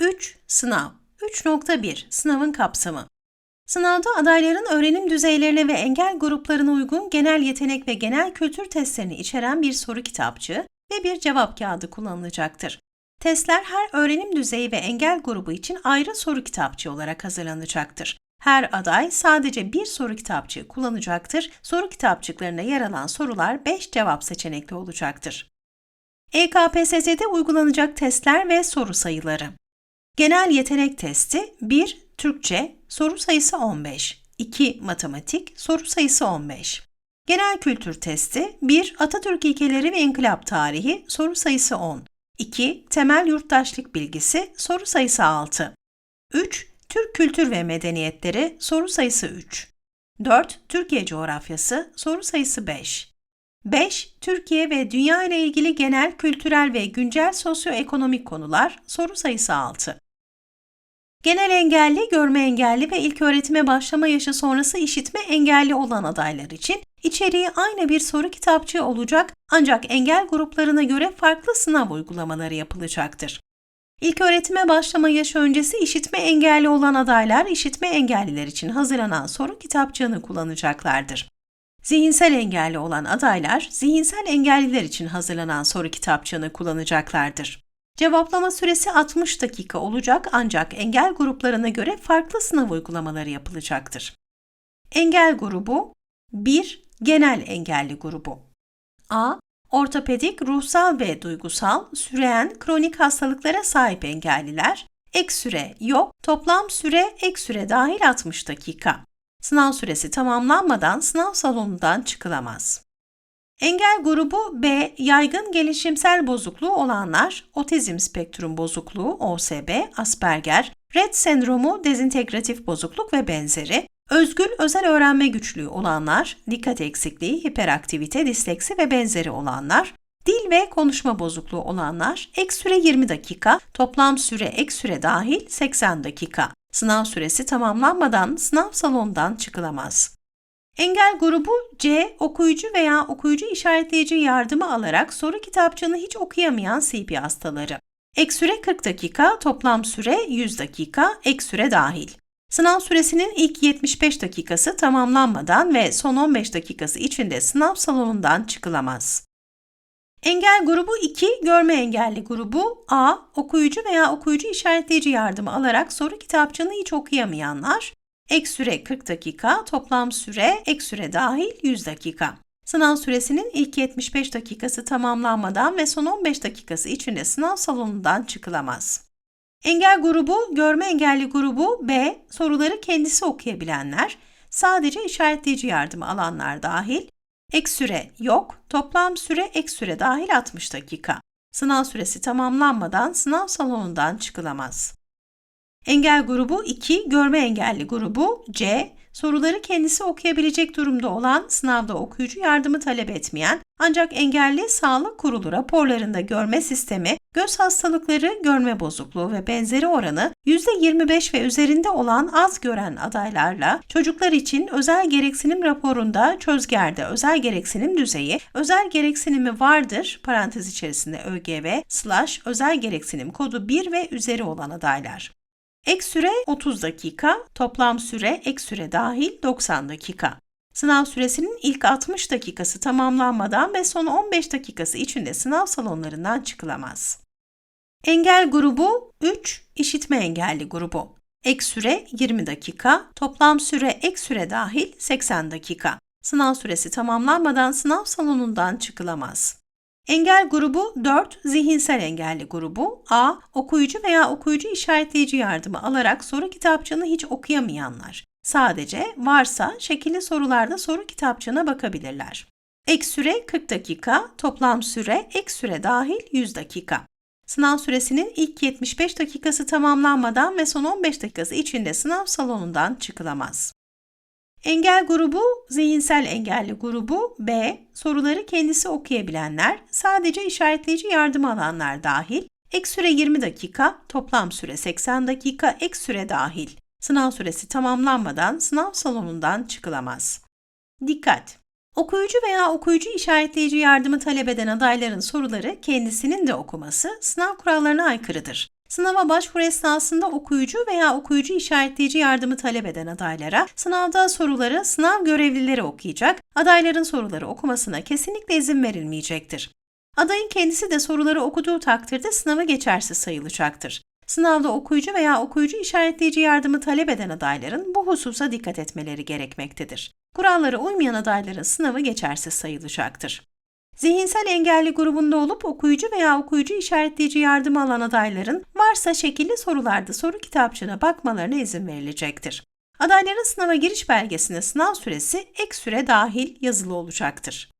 3. Sınav 3.1 Sınavın kapsamı Sınavda adayların öğrenim düzeylerine ve engel gruplarına uygun genel yetenek ve genel kültür testlerini içeren bir soru kitapçığı ve bir cevap kağıdı kullanılacaktır. Testler her öğrenim düzeyi ve engel grubu için ayrı soru kitapçığı olarak hazırlanacaktır. Her aday sadece bir soru kitapçığı kullanacaktır. Soru kitapçıklarına yer alan sorular 5 cevap seçenekli olacaktır. EKPSS'de uygulanacak testler ve soru sayıları. Genel yetenek testi 1. Türkçe, soru sayısı 15. 2. Matematik, soru sayısı 15. Genel kültür testi 1. Atatürk ilkeleri ve inkılap tarihi, soru sayısı 10. 2. Temel yurttaşlık bilgisi, soru sayısı 6. 3. Türk kültür ve medeniyetleri, soru sayısı 3. 4. Türkiye coğrafyası, soru sayısı 5. 5. Türkiye ve dünya ile ilgili genel kültürel ve güncel sosyoekonomik konular, soru sayısı 6. Genel engelli, görme engelli ve ilk öğretime başlama yaşı sonrası işitme engelli olan adaylar için içeriği aynı bir soru kitapçığı olacak ancak engel gruplarına göre farklı sınav uygulamaları yapılacaktır. İlk öğretime başlama yaşı öncesi işitme engelli olan adaylar işitme engelliler için hazırlanan soru kitapçığını kullanacaklardır. Zihinsel engelli olan adaylar zihinsel engelliler için hazırlanan soru kitapçığını kullanacaklardır. Cevaplama süresi 60 dakika olacak ancak engel gruplarına göre farklı sınav uygulamaları yapılacaktır. Engel grubu 1. Genel engelli grubu A. Ortopedik, ruhsal ve duygusal, süreyen kronik hastalıklara sahip engelliler, ek süre yok, toplam süre ek süre dahil 60 dakika. Sınav süresi tamamlanmadan sınav salonundan çıkılamaz. Engel grubu B, yaygın gelişimsel bozukluğu olanlar, otizm spektrum bozukluğu, OSB, Asperger, Rett sendromu, dezintegratif bozukluk ve benzeri, özgül özel öğrenme güçlüğü olanlar, dikkat eksikliği, hiperaktivite, disleksi ve benzeri olanlar, dil ve konuşma bozukluğu olanlar, ek süre 20 dakika, toplam süre ek süre dahil 80 dakika. Sınav süresi tamamlanmadan sınav salonundan çıkılamaz. Engel grubu C, okuyucu veya okuyucu işaretleyici yardımı alarak soru kitapçığını hiç okuyamayan CP hastaları. Ek süre 40 dakika, toplam süre 100 dakika, ek süre dahil. Sınav süresinin ilk 75 dakikası tamamlanmadan ve son 15 dakikası içinde sınav salonundan çıkılamaz. Engel grubu 2, görme engelli grubu A, okuyucu veya okuyucu işaretleyici yardımı alarak soru kitapçığını hiç okuyamayanlar, Ek süre 40 dakika, toplam süre ek süre dahil 100 dakika. Sınav süresinin ilk 75 dakikası tamamlanmadan ve son 15 dakikası içinde sınav salonundan çıkılamaz. Engel grubu, görme engelli grubu B, soruları kendisi okuyabilenler, sadece işaretleyici yardımı alanlar dahil, ek süre yok, toplam süre ek süre dahil 60 dakika. Sınav süresi tamamlanmadan sınav salonundan çıkılamaz. Engel grubu 2, görme engelli grubu C, soruları kendisi okuyabilecek durumda olan, sınavda okuyucu yardımı talep etmeyen, ancak engelli sağlık kurulu raporlarında görme sistemi, göz hastalıkları, görme bozukluğu ve benzeri oranı %25 ve üzerinde olan az gören adaylarla çocuklar için özel gereksinim raporunda çözgerde özel gereksinim düzeyi, özel gereksinimi vardır parantez içerisinde ÖGV slash özel gereksinim kodu 1 ve üzeri olan adaylar. Ek süre 30 dakika, toplam süre ek süre dahil 90 dakika. Sınav süresinin ilk 60 dakikası tamamlanmadan ve son 15 dakikası içinde sınav salonlarından çıkılamaz. Engel grubu 3, işitme engelli grubu. Ek süre 20 dakika, toplam süre ek süre dahil 80 dakika. Sınav süresi tamamlanmadan sınav salonundan çıkılamaz. Engel grubu 4 zihinsel engelli grubu A. Okuyucu veya okuyucu işaretleyici yardımı alarak soru kitapçığını hiç okuyamayanlar. Sadece varsa şekilli sorularda soru kitapçığına bakabilirler. Ek süre 40 dakika, toplam süre ek süre dahil 100 dakika. Sınav süresinin ilk 75 dakikası tamamlanmadan ve son 15 dakikası içinde sınav salonundan çıkılamaz. Engel grubu, zihinsel engelli grubu B, soruları kendisi okuyabilenler, sadece işaretleyici yardım alanlar dahil, ek süre 20 dakika, toplam süre 80 dakika, ek süre dahil. Sınav süresi tamamlanmadan sınav salonundan çıkılamaz. Dikkat! Okuyucu veya okuyucu işaretleyici yardımı talep eden adayların soruları kendisinin de okuması sınav kurallarına aykırıdır. Sınava başvuru esnasında okuyucu veya okuyucu işaretleyici yardımı talep eden adaylara sınavda soruları sınav görevlileri okuyacak, adayların soruları okumasına kesinlikle izin verilmeyecektir. Adayın kendisi de soruları okuduğu takdirde sınavı geçersiz sayılacaktır. Sınavda okuyucu veya okuyucu işaretleyici yardımı talep eden adayların bu hususa dikkat etmeleri gerekmektedir. Kurallara uymayan adayların sınavı geçersiz sayılacaktır. Zihinsel engelli grubunda olup okuyucu veya okuyucu işaretleyici yardım alan adayların varsa şekilli sorularda soru kitapçığına bakmalarına izin verilecektir. Adayların sınava giriş belgesine sınav süresi ek süre dahil yazılı olacaktır.